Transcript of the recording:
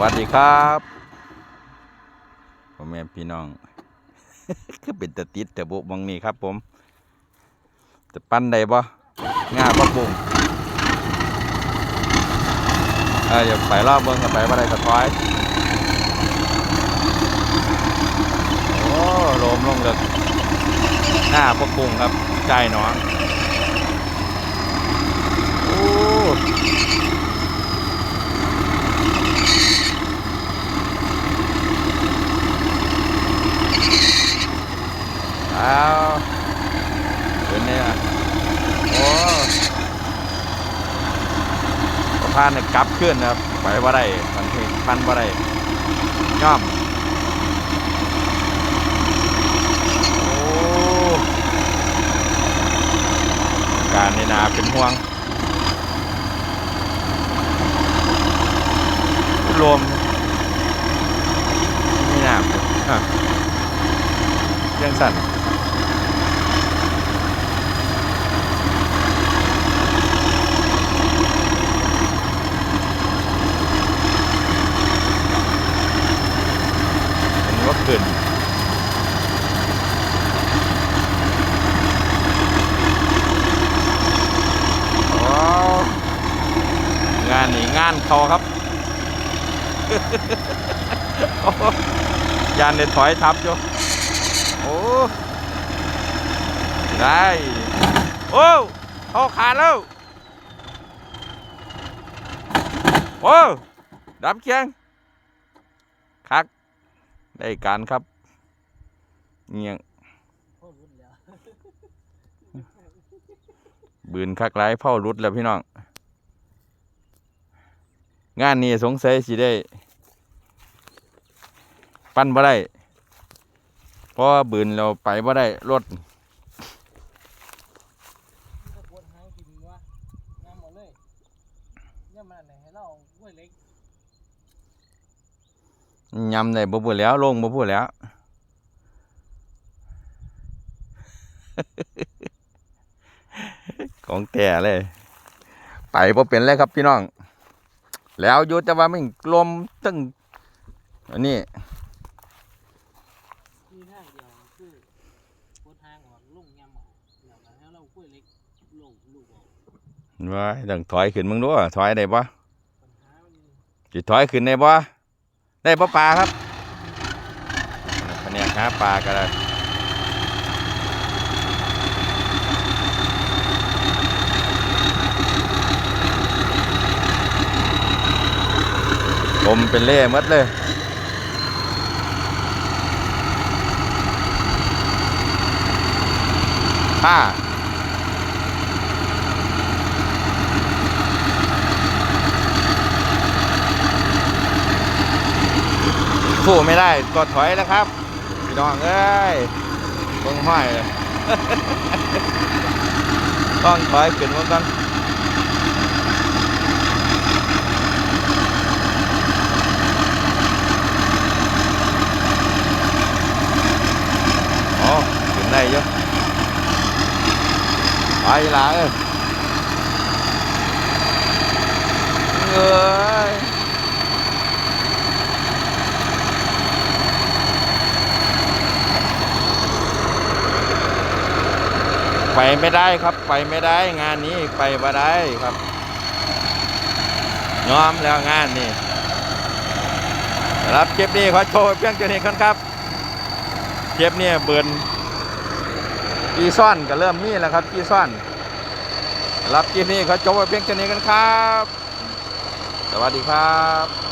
วัสดีครับพ่อแม่พี่น้อง คือเป็นตะติดแต่บุบังนี้ครับผมจะปั้นได้บ่ง่าบ่ปุ่งเอออย่าไปรอบเบิ่งกับไปบ่ได้กระท้อยโอ้ลมลงเลึกหน้าบ่ปุ่งครับใจหนองโอ้ เอาเป็นไงอะโอ้สะพานเนี่ยกลับขึ้นนะครับไปบ่ได้มันเพพันบ่ได้ย่อมการในนาเป็นห่วงลมนี่น้ำอะยังสั่นเห็นว่า ขึ้น งานนี่งานเขาครับ ยานเด็ดถอยทับอยู่โอ้ ได้ โอ้เขาขาดแล้วโอ้ดับเคียงคัก ได้การครับเงียงบืนคักไรเผารุดแล้วพี่น้อง งานนี้สงสัยสิได้ ปั้นบ่ได้เพราะว่าบืนเราไปบ่ได้รถจะปวดหางกินวะน้ำหมดเลยเนี่ยมันไหนให้เรากล้วยเล็ก ยำได้บ่พูดแล้ว ลงบ่พูดแล้วของแต่เลย ไปบ่เป็นเลยครับพี่น้อง แล้วอยู่แต่ว่าไม่ลมตึงอันนี้ว้ายเล็กลูกลูกออกว่าต้องถอยขึ้นมึงดูถอยได้ปะปัญหามันมีสิถอยขึ้นได้ปะ ได้ปะปลาครับคะแนนหาปลากันเลยลมเป็นเล่หมดเลยผ้า สู้ไม่ได้ก็ถอยแล้วครับพี่น้องเอ้ยเบิ่งห้อยต้องถอยขึ้นมากันอ๋อขึ้นได้เยอะไปละเอ้ยเอ้ย ไปไม่ได้ครับไปไม่ได้งานนี้ไปมาได้ครับยอมแล้วงานนี้รับเก็บนี้ขอโชว์เพียงเท่านี้ก่อนครับเก็บเนี่ยเบิร์นกีซ่อนก็เริ่มมีแล้วครับกีซ่อน รับเก็บนี้ขอโชว์เพียงเท่านี้กันครับ สวัสดีครับ